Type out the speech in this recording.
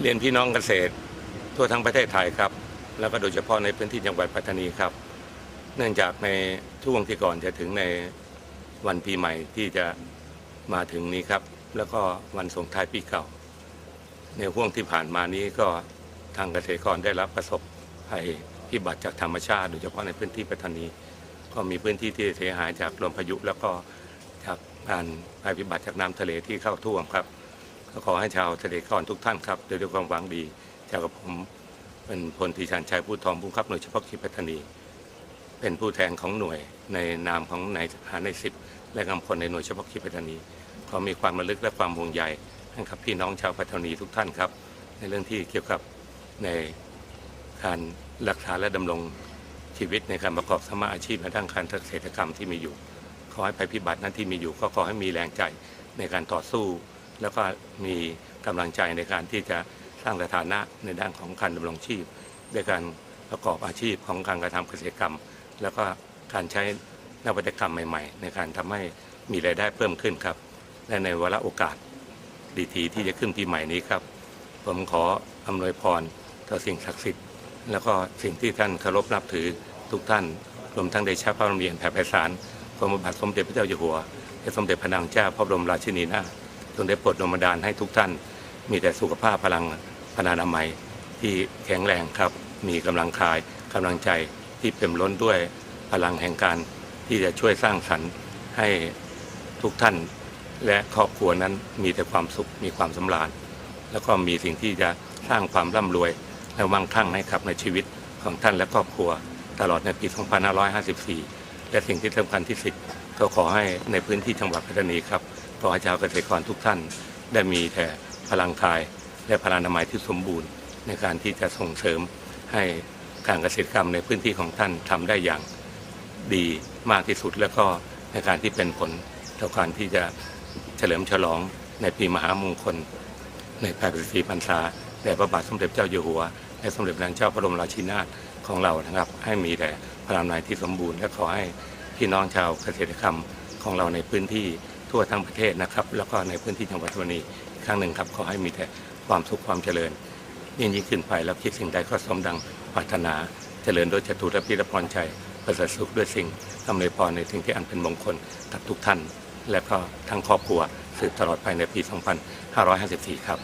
เรียนพี่น้องเกษตร ทั่วทั้งประเทศไทยครับ แล้วก็โดยเฉพาะในพื้นที่จังหวัดปัตตานีครับ เนื่องจากในช่วงที่ก่อนจะถึงในวันปีใหม่ที่จะมาถึงนี้ครับ แล้วก็วันส่งท้ายปีเก่า ในห่วงที่ผ่านมานี้ก็ทางเกษตรกรได้รับประสบภัยพิบัติจากธรรมชาติโดยเฉพาะในพื้นที่ปัตตานี ก็มีพื้นที่ที่เสียหายจากลมพายุแล้วก็จากการภัยพิบัติจากน้ำทะเลที่เข้าท่วมครับ ขอให้ชาวเกษตรกรทุกท่านครับด้วยความหวังดีจากกับผมเป็นพลตีชันชัยผู้ทองผู้บังคับหน่วยเฉพาะกิจปัตตานี เป็นผู้แทนของหน่วยในนามของนายทหารในสิบและกำพลในหน่วยเฉพาะกิจปัตตานีขอมีความระลึกและความห่วงใยให้กับพี่น้องชาวปัตตานีทุกท่านครับ ในเรื่องที่เกี่ยวกับในการรักษาและดำรงชีวิตในการประกอบสมาอาชีพในด้านการเกษตรกรรมที่มีอยู่ ขอให้ภัยพิบัตินั้นที่มีอยู่ก็ขอให้มีแรงใจในการต่อสู้ แล้วก็มีกำลังใจในการที่จะสร้างสถานะในด้านของการดำรงชีพด้วยการประกอบอาชีพของการกระทำเกษตรกรรม แล้วก็การใช้นวัตกรรมใหม่ ๆ ในการทำให้มีรายได้เพิ่มขึ้นครับ และในวาระโอกาสดีทีที่จะขึ้นปีใหม่นี้ครับ ผมขออำนวยพรต่อสิ่งศักดิ์สิทธิ์ แล้วก็สิ่งที่ท่านเคารพนับถือทุกท่านรวมทั้งได้ใช้พระบรมเรียนแผ่ไพศาลพระบรมบาทสมเด็จพระเจ้าอยู่หัวและสมเด็จพระนางเจ้าพระบรมราชินีนาถ ทรงได้โปรดดลบันดาลให้ทุกท่าน มีแต่สุขภาพพลังพนานามัยที่แข็งแรงครับ มีกำลังกายกำลังใจที่เต็มล้นด้วยพลังแห่งการที่จะช่วยสร้างสรรค์ให้ทุกท่าน และครอบครัวนั้นมีแต่ความสุขมีความสำราญ แล้วก็มีสิ่งที่จะสร้างความร่ำรวยและมั่งคั่งให้กับในชีวิตของท่านและครอบครัว ตลอดในปี 2554 และสิ่งที่สำคัญที่สุดก็ขอให้ในพื้นที่จังหวัดปัตตานีครับ ขอให้ชาวเกษตรกรทุกท่าน ได้มีแต่พลังกาย และพลานามัยที่สมบูรณ์ ในการที่จะส่งเสริมให้การเกษตรกรรมในพื้นที่ของท่านทำได้อย่างดีมากที่สุด แล้วก็ในการที่เป็นผลต่อการที่จะเฉลิมฉลองในปีมหามงคล ใน84พรรษาแด่พระบาทสมเด็จเจ้าอยู่หัว และสมเด็จพระนางเจ้าพระบรมราชินีนาถของเรานะครับ ให้มีแต่พลานามัยที่สมบูรณ์ และขอให้พี่น้องชาวเกษตรกรรมของเราในพื้นที่ ทั่วทั้งประเทศนะครับ แล้วก็ในพื้นที่จังหวัดปัตตานีอีกครั้งหนึ่งครับขอให้มีแต่ความสุขความเจริญ ยิ่งยิ่งขึ้นไปแล้วคิดสิ่งใดก็สมดังปรารถนาเจริญโดยจตุรพิรพรชัยประเสริฐสุขด้วยสิ่งอำนวยพรในสิ่งที่อันเป็นมงคลกับทุกท่าน และก็ทั้งครอบครัวสืบตลอดไปในปี 2554 ครับ